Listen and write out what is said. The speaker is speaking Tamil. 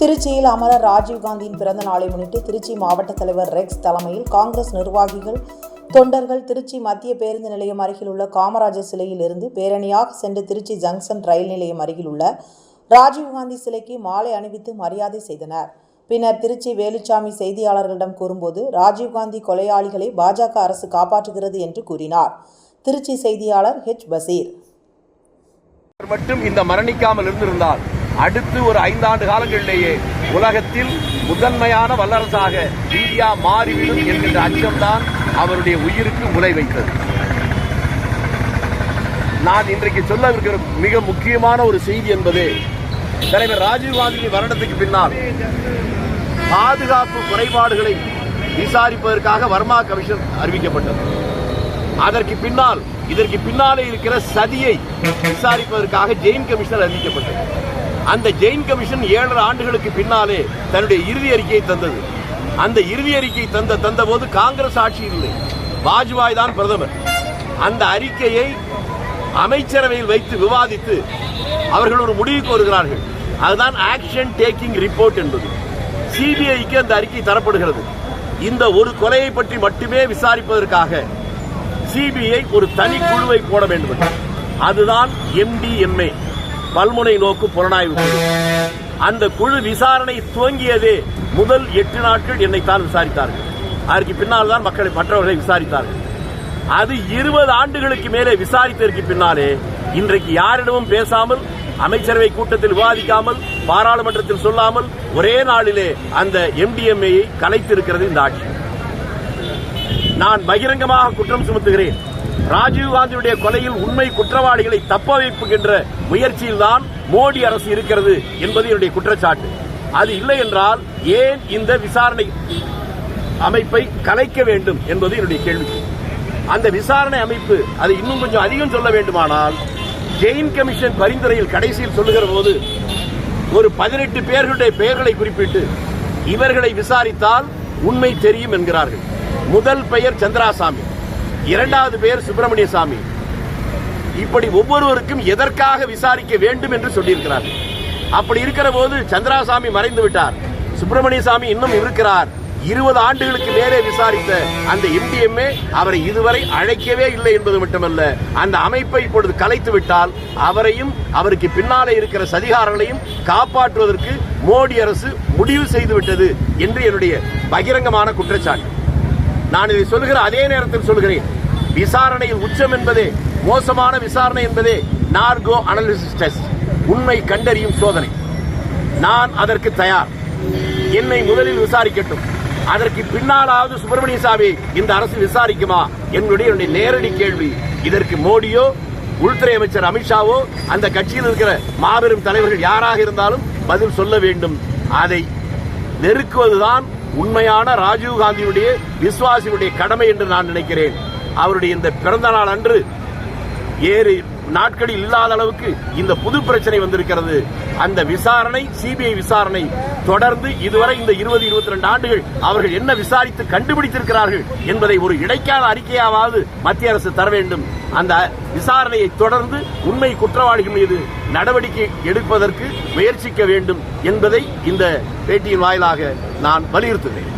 திருச்சியில் அமரர் ராஜீவ்காந்தியின் பிறந்த நாளை முன்னிட்டு திருச்சி மாவட்ட தலைவர் ரெக்ஸ் தலைமையில் காங்கிரஸ் நிர்வாகிகள் தொண்டர்கள் திருச்சி மத்திய பேருந்து நிலையம் அருகில் உள்ள காமராஜர் சிலையில் இருந்து பேரணியாக சென்று திருச்சி ஜங்ஷன் ரயில் நிலையம் அருகில் உள்ள ராஜீவ்காந்தி சிலைக்கு மாலை அணிவித்து மரியாதை செய்தனர். பின்னர் திருச்சி வேலுச்சாமி செய்தியாளர்களிடம் கூறும்போது ராஜீவ்காந்தி கொலையாளிகளை பாஜக அரசு காப்பாற்றுகிறது என்று கூறினார். திருச்சி செய்தியாளர் ஹெச் பசீர். மற்றும் மட்டும் இந்த மரணிக்காமல் இருந்திருந்தால் அடுத்து ஒரு ஐந்தாண்டு காலங்களிலேயே உலகத்தில் முதன்மையான வல்லரசாக இந்தியா மாறிவிடும் என்கின்ற அச்சம்தான் அவருடைய உயிருக்கு முளை வைத்தது. நான் இன்றைக்கு சொல்லவிருக்கிற மிக முக்கியமான ஒரு செய்தி என்பது தலைவர் ராஜீவ்காந்தியின் மரணத்துக்கு பின்னால் பாதுகாப்பு குறைபாடுகளை விசாரிப்பதற்காக வர்மா கமிஷன் அறிவிக்கப்பட்டது. அதற்கு பின்னால் இதற்கு பின்னாலே இருக்கிற சதியை விசாரிப்பதற்காக ஜெயின் கமிஷனர் அறிவிக்கப்பட்டது. அந்த ஜெயின் கமிஷன் ஏழரை ஆண்டுகளுக்கு பின்னாலே தன்னுடைய இறுதி அறிக்கையை தந்தது. அந்த இறுதி அறிக்கை தந்த தந்த போது காங்கிரஸ் ஆட்சி இல்லை. வாஜ்பாய் தான் பிரதமர். அந்த அறிக்கையை அமைச்சரவையில் வைத்து விவாதித்து அவர்கள் ஒரு முடிவுக்கு வருகிறார்கள் அதுதான் ஆக்ஷன் டேக்கிங் ரிப்போர்ட் என்பது. சிபிஐக்கு அந்த அறிக்கை தரப்படுகிறது. இந்த ஒரு கொலையை பற்றி மட்டுமே விசாரிப்பதற்காக சிபிஐ ஒரு தனி குழுவை போட வேண்டும். அதுதான் எம்டிஎம்ஏ பல்முனை நோக்கு புலனாய்வு குழு. அந்த குழு விசாரணை துவங்கியதே முதல் எட்டு நாட்கள் என்னைத்தான் விசாரித்தார்கள். அதற்கு பின்னால் தான் மக்களை மற்றவர்களை விசாரித்தார்கள். அது இருபது ஆண்டுகளுக்கு மேலே விசாரித்ததற்கு பின்னாலே இன்றைக்கு யாரிடமும் பேசாமல் அமைச்சரவை கூட்டத்தில் விவாதிக்காமல் பாராளுமன்றத்தில் சொல்லாமல் ஒரே நாளிலே அந்த எம்டிஎம்ஏயை கலைத்திருக்கிறது இந்த ஆட்சி. நான் பகிரங்கமாக குற்றம் சுமத்துகிறேன். ராஜீவ்காந்தியுடைய கொலையில் உண்மை குற்றவாளிகளை தப்ப வைப்புகின்ற முயற்சியில்தான் மோடி அரசு இருக்கிறது என்பது என்னுடைய குற்றச்சாட்டு. அது இல்லை என்றால் ஏன் இந்த விசாரணை அமைப்பை கலைக்க வேண்டும் என்பது என்னுடைய கேள்வி. அந்த விசாரணை அமைப்பு அது இன்னும் கொஞ்சம் அதிகம் சொல்ல வேண்டுமானால் ஜெயின் கமிஷன் பரிந்துரையில் கடைசியில் சொல்லுகிற போது ஒரு பதினெட்டு பேர்களுடைய பெயர்களை குறிப்பிட்டு இவர்களை விசாரித்தால் உண்மை தெரியும் என்கிறார்கள். முதல் பெயர் சந்திராசாமி. இரண்டாவது பேர் சுப்பிரமணிய சாமி இப்படி ஒவ்வொருவருக்கும் எதற்காக விசாரிக்க வேண்டும் என்று சொல்லியிருக்கிறார். அப்படி இருக்கிற போது சந்திராசாமி மறைந்து விட்டார். சுப்பிரமணிய சாமி இன்னும் இருக்கிறார். இருபது ஆண்டுகளுக்கு மேலே விசாரித்த அந்த எம்டிஎம்ஏ அவரை இதுவரை அழைக்கவே இல்லை என்பது மட்டுமல்ல அந்த அமைப்பை இப்பொழுது கலைத்து விட்டால் அவரையும் அவருக்கு பின்னாலே இருக்கிற சதிகாரங்களையும் காப்பாற்றுவதற்கு மோடி அரசு முடிவு செய்துவிட்டது என்று என்னுடைய பகிரங்கமான குற்றச்சாட்டு. நான் இதை சொல்கிற அதே நேரத்தில் சொல்கிறேன் விசாரணையில் உச்சம் என்பதே மோசமான விசாரணை என்பதே நார்கோ அனாலிசிஸ் டெஸ்ட். உண்மை கண்டறியும் சோதனை. நான் அதற்கு தயார். என்னை முதலில் விசாரிக்கட்டும். அதற்கு பின்னாலாவது சுப்பிரமணிய சாமி இந்த அரசு விசாரிக்குமா? என்னுடைய நேரடி கேள்வி. இதற்கு மோடியோ உள்துறை அமைச்சர் அமித்ஷாவோ அந்த கட்சியில் இருக்கிற மாபெரும் தலைவர்கள் யாராக இருந்தாலும் பதில் சொல்ல வேண்டும். அதை நெருக்குவதுதான் உண்மையான ராஜீவ் காந்தியுடைய விசுவாசியுடைய கடமை என்று நான் நினைக்கிறேன். அவருடைய இந்த பிறந்த நாள் அன்று ஏறு நாட்களில் இல்லாத அளவுக்கு இந்த புது பிரச்சனை வந்திருக்கிறது. அந்த விசாரணை சிபிஐ விசாரணை தொடர்ந்து இதுவரை இந்த இருபது இருபத்தி ரெண்டு ஆண்டுகள் அவர்கள் என்ன விசாரித்து கண்டுபிடித்திருக்கிறார்கள் என்பதை ஒரு இடைக்கால அறிக்கையாவது மத்திய அரசு தர வேண்டும். அந்த விசாரணையை தொடர்ந்து உண்மை குற்றவாளிகள் மீது நடவடிக்கை எடுப்பதற்கு முயற்சிக்க வேண்டும் என்பதை இந்த பேட்டியின் வாயிலாக நான் வலியுறுத்துகிறேன்.